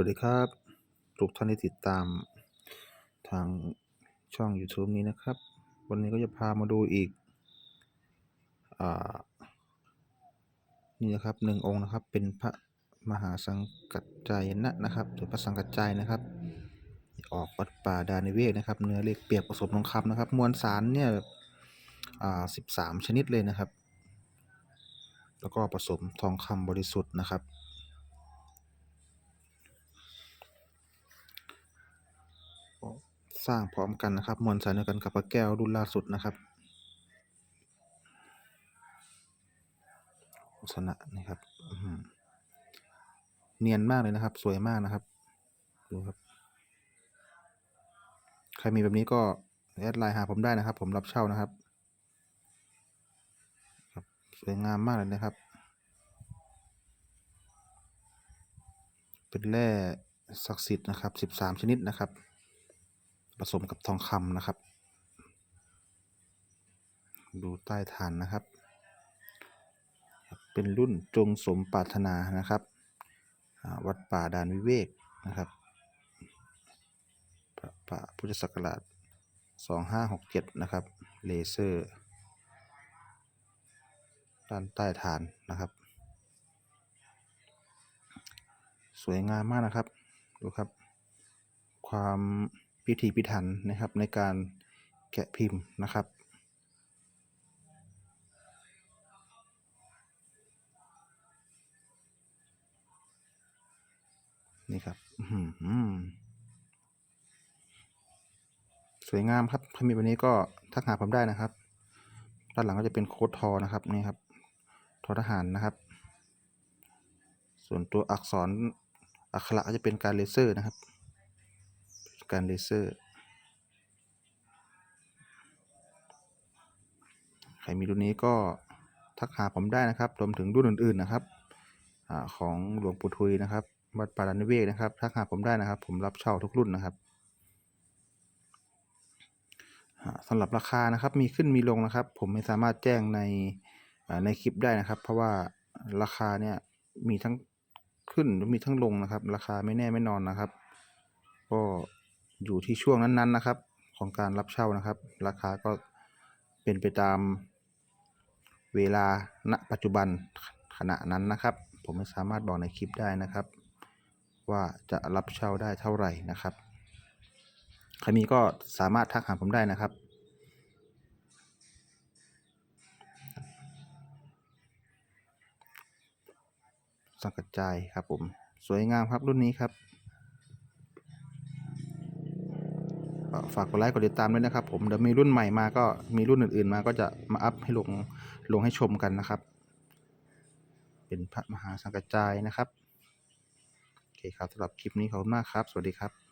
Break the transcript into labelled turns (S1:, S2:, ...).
S1: วัสดีครับ ทุกท่านที่ติดตามทางช่อง YouTube นี้นะครับ วันนี้ก็จะพามาดูอีกอนี่นะครับหนึ่งองค์นะครับ เป็นพระมหาสังกัจจายนะนะครับหรือพระสังกัจจายนะครับ ออกวัดป่าดานิเวศนะครับ เนื้อเหล็กเปียกผสมทองคำนะครับ มวลสารเนี่ยอ่าสิบสามชนิดเลยนะครับ แล้วก็ผสมทองคำบริสุทธิ์นะครับ สร้างพร้อมกันนะครับมวลสารเดียวกันกับพระแก้วรุ่นล่าสุดนะครับลักษณะนี่ครับเนียนมากเลยนะครับ สวยมากนะครับดูครับ ใครมีแบบนี้ก็แอดไลน์หาผมได้นะครับ ผมรับเช่านะครับครับ สวยงามมากเลยนะครับ เป็นแร่ศักดิ์สิทธิ์นะครับสิบสามชนิดนะครับ ผสมกับทองคำนะครับ ดูใต้ฐานนะครับ เป็นรุ่นจงสมปรารถนานะครับ วัดป่าดานวิเวกนะครับพระป่าพุทธศักราช 2567 นะครับ เลเซอร์ด้านใต้ฐานนะครับ สวยงามมากนะครับ ดูครับ ความ พิถีพิถันนะครับในการแกะพิมพ์นะครับนี่ครับสวยงามครับถ้ามีแบบนี้ก็ทักหาผมได้นะครับ ด้านหลังก็จะเป็นโค้ดทอนะครับนี่ครับ ทอทหารนะครับ ส่วนตัวอักษรอักขระก็จะเป็นการเลเซอร์นะครับ การเลเซอร์ ใครมีรุ่นนี้ก็ทักหาผมได้นะครับ รวมถึงรุ่นอื่น ๆนะครับอของหลวงปู่ทุยนะครับ วัดปารานิเวศนะครับ ทักหาผมได้นะครับ ผมรับเช่าทุกรุ่นนะครับอ่าสำหรับราคานะครับ มีขึ้นมีลงนะครับ ผมไม่สามารถแจ้งในในคลิปได้นะครับ เพราะว่าราคาเนี่ยมีทั้งขึ้นมีทั้งลงนะครับ ราคาไม่แน่ไม่นอนนะครับ ก็ อยู่ที่ช่วงนั้นๆนะครับ ของการรับเช่านะครับ ราคาก็เป็นไปตามเวลาณปัจจุบันขณะนั้นนะครับ ผมไม่สามารถบอกในคลิปได้นะครับ ว่าจะรับเช่าได้เท่าไหร่นะครับใครมีก็สามารถทักหาผมได้นะครับ สังกัดจายครับผม สวยงามครับรุ่นนี้ครับ ก็ฝากกดไลค์กดติดตามด้วยนะครับ ผมเดี๋ยวมีรุ่นใหม่มาก็มีรุ่นอื่นๆมาก็จะมาอัพให้ลงลงให้ชมกันนะครับ เป็นพระมหาสังกัจจายนะครับโอเคครับสำหรับคลิปนี้ขอบคุณมากครับ สวัสดีครับ